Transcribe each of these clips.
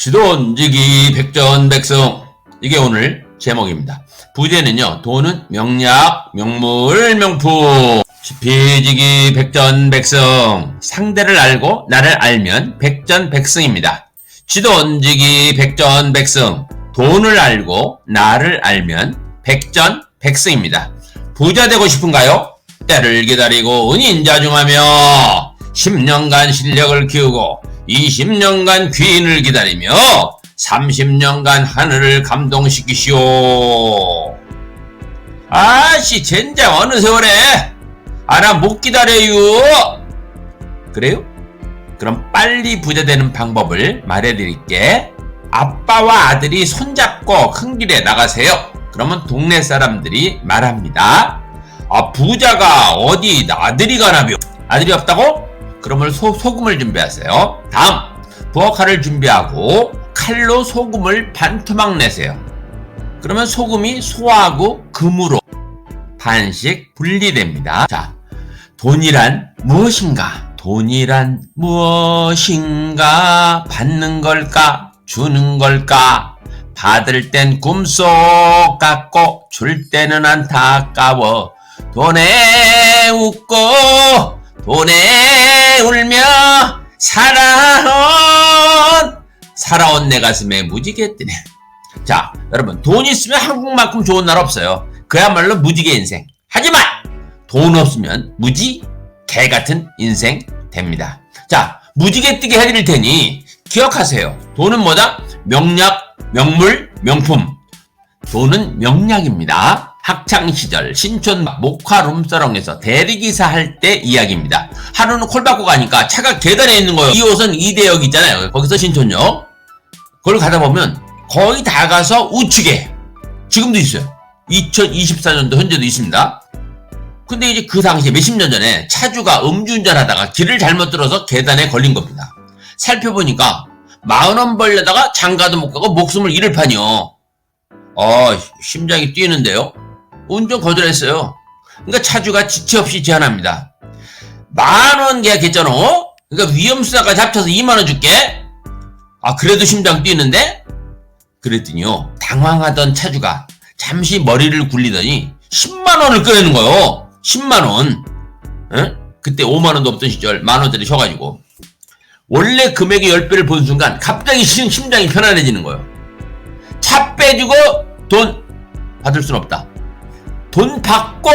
지돈지기 백전백승 이게 오늘 제목입니다. 부제는요 돈은 명약 명물 명품 지피지기 백전백승 상대를 알고 나를 알면 백전백승입니다. 지돈지기 백전백승 돈을 알고 나를 알면 백전백승입니다. 부자 되고 싶은가요? 때를 기다리고 은인자중하며 10년간 실력을 키우고 20년간 귀인을 기다리며 30년간 하늘을 감동시키시오. 아씨 젠장 어느 세월에 아나 못 기다려요. 그래요? 그럼 빨리 부자 되는 방법을 말해드릴게. 아빠와 아들이 손잡고 큰 길에 나가세요. 그러면 동네 사람들이 말합니다. 아 부자가 어디 아들이 가나며? 아들이 없다고? 그러면 소, 소금을 준비하세요. 다음 부엌칼을 준비하고 칼로 소금을 반토막 내세요. 그러면 소금이 소하고 금으로 반씩 분리됩니다. 자, 돈이란 무엇인가? 돈이란 무엇인가? 받는 걸까? 주는 걸까? 받을 땐 꿈속 같고 줄 때는 안타까워 돈에 웃고 돈에 울며 살아온 살아온 내 가슴에 무지개 뜨네. 자 여러분 돈 있으면 한국만큼 좋은 나라 없어요. 그야말로 무지개 인생. 하지만 돈 없으면 무지 개 같은 인생 됩니다. 자 무지개 뜨게 해드릴 테니 기억하세요. 돈은 뭐다? 명약 명물 명품. 돈은 명약입니다 학창 시절 신촌 목화 룸사롱에서 대리기사 할 때 이야기입니다. 하루는 콜 받고 가니까 차가 계단에 있는 거예요. 2호선 이대역 있잖아요. 거기서 신촌역. 그걸 가다 보면 거의 다 가서 우측에 지금도 있어요. 2024년도 현재도 있습니다. 근데 이제 그 당시에 몇십 년 전에 차주가 음주운전 하다가 길을 잘못 들어서 계단에 걸린 겁니다. 살펴보니까 만원 벌려다가 장가도 못 가고 목숨을 잃을 판이요. 어, 심장이 뛰는데요. 운전 거절했어요. 그러니까 차주가 지체 없이 제안합니다. 만 원 계약했잖아. 그러니까 위험수당까지 합쳐서 2만 원 줄게. 아 그래도 심장 뛰는데? 그랬더니요. 당황하던 차주가 잠시 머리를 굴리더니 10만 원을 꺼내는 거요. 10만 원. 에? 그때 5만 원도 없던 시절 만 원짜리 쉬어가지고 원래 금액의 10배를 본 순간 갑자기 심- 심장이 편안해지는 거예요. 차 빼주고 돈 받을 순 없다. 돈 받고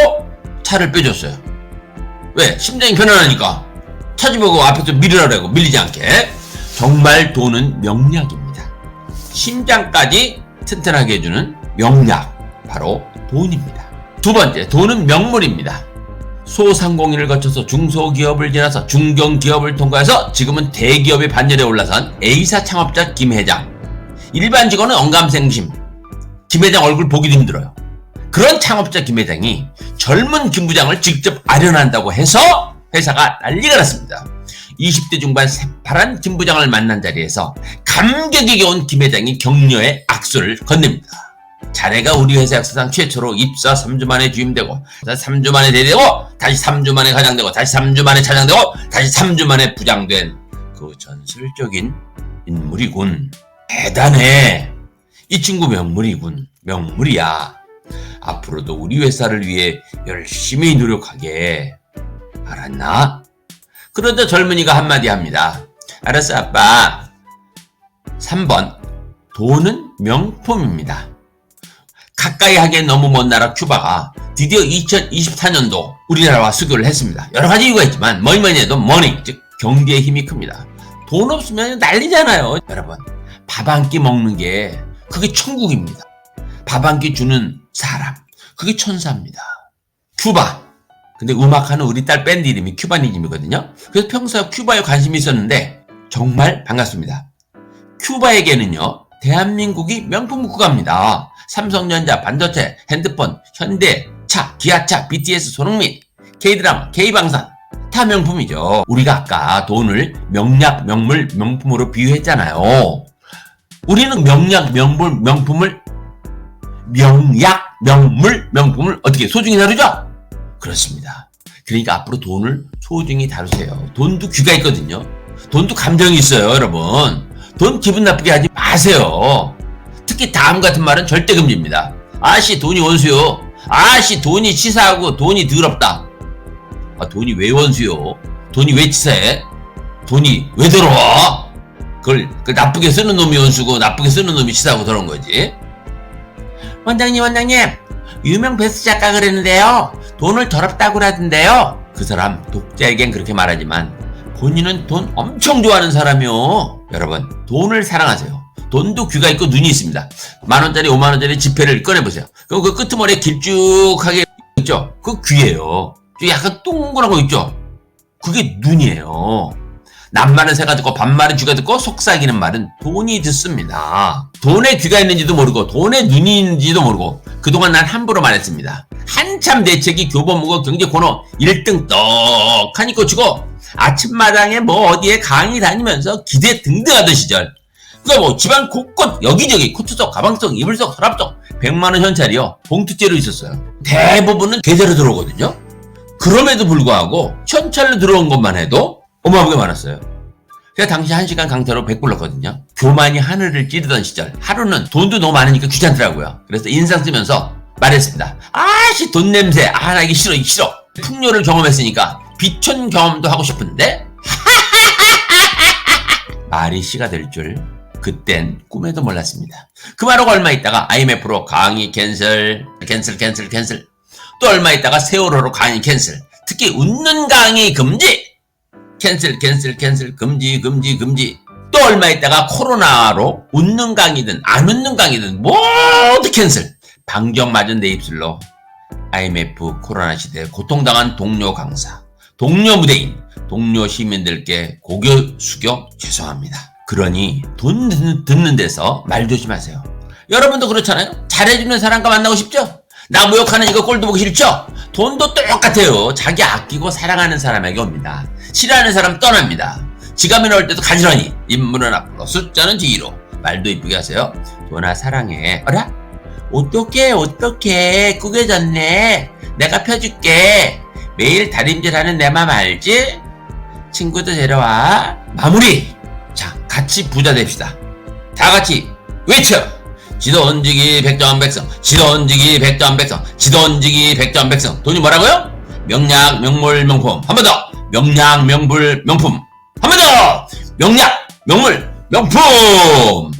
차를 빼줬어요. 왜? 심장이 편안하니까. 차주보고 앞에서 밀으라고 밀리지 않게. 정말 돈은 명약입니다. 심장까지 튼튼하게 해주는 명약. 바로 돈입니다. 두 번째, 돈은 명물입니다. 소상공인을 거쳐서 중소기업을 지나서 중견기업을 통과해서 지금은 대기업의 반열에 올라선 A사 창업자 김 회장. 일반 직원은 언감생심. 김 회장 얼굴 보기도 힘들어요. 그런 창업자 김 회장이 젊은 김 부장을 직접 아련한다고 해서 회사가 난리가 났습니다. 20대 중반 새파란 김 부장을 만난 자리에서 감격이 겨운 김 회장이 격려의 악수를 건넵니다. 자네가 우리 회사 역사상 최초로 입사 3주 만에 주임되고 3주 만에 대리되고 다시 3주 만에 과장되고 다시 3주 만에 차장되고 다시 3주 만에 부장된 그 전설적인 인물이군. 대단해. 이 친구 명물이군. 명물이야. 앞으로도 우리 회사를 위해 열심히 노력하게. 알았나? 그러자 젊은이가 한마디 합니다. 알았어, 아빠. 3번. 돈은 명품입니다. 가까이 하기엔 너무 먼 나라 큐바가 드디어 2024년도 우리나라와 수교를 했습니다. 여러 가지 이유가 있지만 뭐니 뭐니 해도 머니, 즉 경제의 힘이 큽니다. 돈 없으면 난리잖아요. 여러분, 밥 한 끼 먹는 게 그게 천국입니다. 밥 한 끼 주는 사람, 그게 천사입니다. 큐바. 근데 음악하는 우리 딸 밴드 이름이 큐바니즘이거든요. 그래서 평소에 큐바에 관심이 있었는데 정말 반갑습니다. 큐바에게는요, 대한민국이 명품 국가입니다. 삼성전자, 반도체, 핸드폰, 현대, 차, 기아차, BTS, 손흥민, K드라마, K방산, 다 명품이죠. 우리가 아까 돈을 명약, 명물, 명품으로 비유했잖아요. 우리는 명약, 명물, 명품을 명약, 명물, 명품을 어떻게 소중히 다루죠? 그렇습니다. 그러니까 앞으로 돈을 소중히 다루세요. 돈도 귀가 있거든요. 돈도 감정이 있어요, 여러분. 돈 기분 나쁘게 하지 마세요. 특히 다음 같은 말은 절대 금지입니다. 아씨 돈이 원수요. 아씨 돈이 치사하고 돈이 더럽다. 아 돈이 왜 원수요? 돈이 왜 치사해? 돈이 왜 더러워? 그걸, 그걸 나쁘게 쓰는 놈이 원수고 나쁘게 쓰는 놈이 치사하고 더러운 거지. 원장님 원장님 유명 베스트 작가 그랬는데요. 돈을 더럽다고 하던데요. 그 사람 독자에겐 그렇게 말하지만 본인은 돈 엄청 좋아하는 사람이요. 여러분 돈을 사랑하세요. 돈도 귀가 있고 눈이 있습니다. 만 원짜리, 오만 원짜리 지폐를 꺼내보세요. 그럼 그 끄트머리에 길쭉하게 있죠? 그 귀예요. 좀 약간 동그란 거 있죠? 그게 눈이에요. 남말은 새가 듣고 반말은 쥐가 듣고 속삭이는 말은 돈이 듣습니다. 돈에 귀가 있는지도 모르고 돈에 눈이 있는지도 모르고 그동안 난 함부로 말했습니다. 한참 대책이 교보문고 경제 코너 1등 떡하니 꽂히고 아침마당에 뭐 어디에 강의 다니면서 기대 등등하던 시절 그러니까 뭐 집안 곳곳 여기저기 코트 속, 가방 속, 이불 속, 서랍 속 100만 원 현찰이요 봉투째로 있었어요. 대부분은 계좌로 들어오거든요. 그럼에도 불구하고 현찰로 들어온 것만 해도 어마어마하게 많았어요. 제가 당시 한시간 강퇴로 100 불렀거든요. 교만이 하늘을 찌르던 시절 하루는 돈도 너무 많으니까 귀찮더라고요. 그래서 인상 쓰면서 말했습니다. 아씨 돈 냄새 아 나 이게 싫어 이게 싫어. 풍요를 경험했으니까 비촌 경험도 하고 싶은데 말이 씨가 될 줄 그땐 꿈에도 몰랐습니다. 그 말하고 얼마 있다가 IMF로 강의 캔슬 캔슬 캔슬 캔슬 또 얼마 있다가 세월호로 강의 캔슬 특히 웃는 강의 금지 캔슬 캔슬 캔슬 금지 금지 금지. 또 얼마 있다가 코로나로 웃는 강의든 안 웃는 강의든 모두 캔슬. 방정 맞은 내 입술로 IMF 코로나 시대에 고통당한 동료 강사 동료 무대인 동료 시민들께 고개 숙여 죄송합니다. 그러니 돈 듣는 데서 말 조심하세요. 여러분도 그렇잖아요. 잘해주는 사람과 만나고 싶죠 나 모욕하는 이거 꼴도 보기 싫죠 돈도 똑같아요 자기 아끼고 사랑하는 사람에게 옵니다 싫어하는 사람 떠납니다. 지갑에 넣을 때도 가지런히 인물은 앞으로 숫자는 뒤로 말도 이쁘게 하세요. 도나 사랑해. 어라? 어떡해 어떡해 꾸겨졌네. 내가 펴줄게. 매일 다림질하는 내 맘 알지? 친구도 데려와. 마무리. 자 같이 부자 됩시다. 다 같이 외쳐. 지도 얹기 백전백성 지도 얹기 백전백성 돈이 뭐라고요? 명약 명물 명품. 한 번 더. 명약 명불 명품. 한 번 더. 명약 명물 명품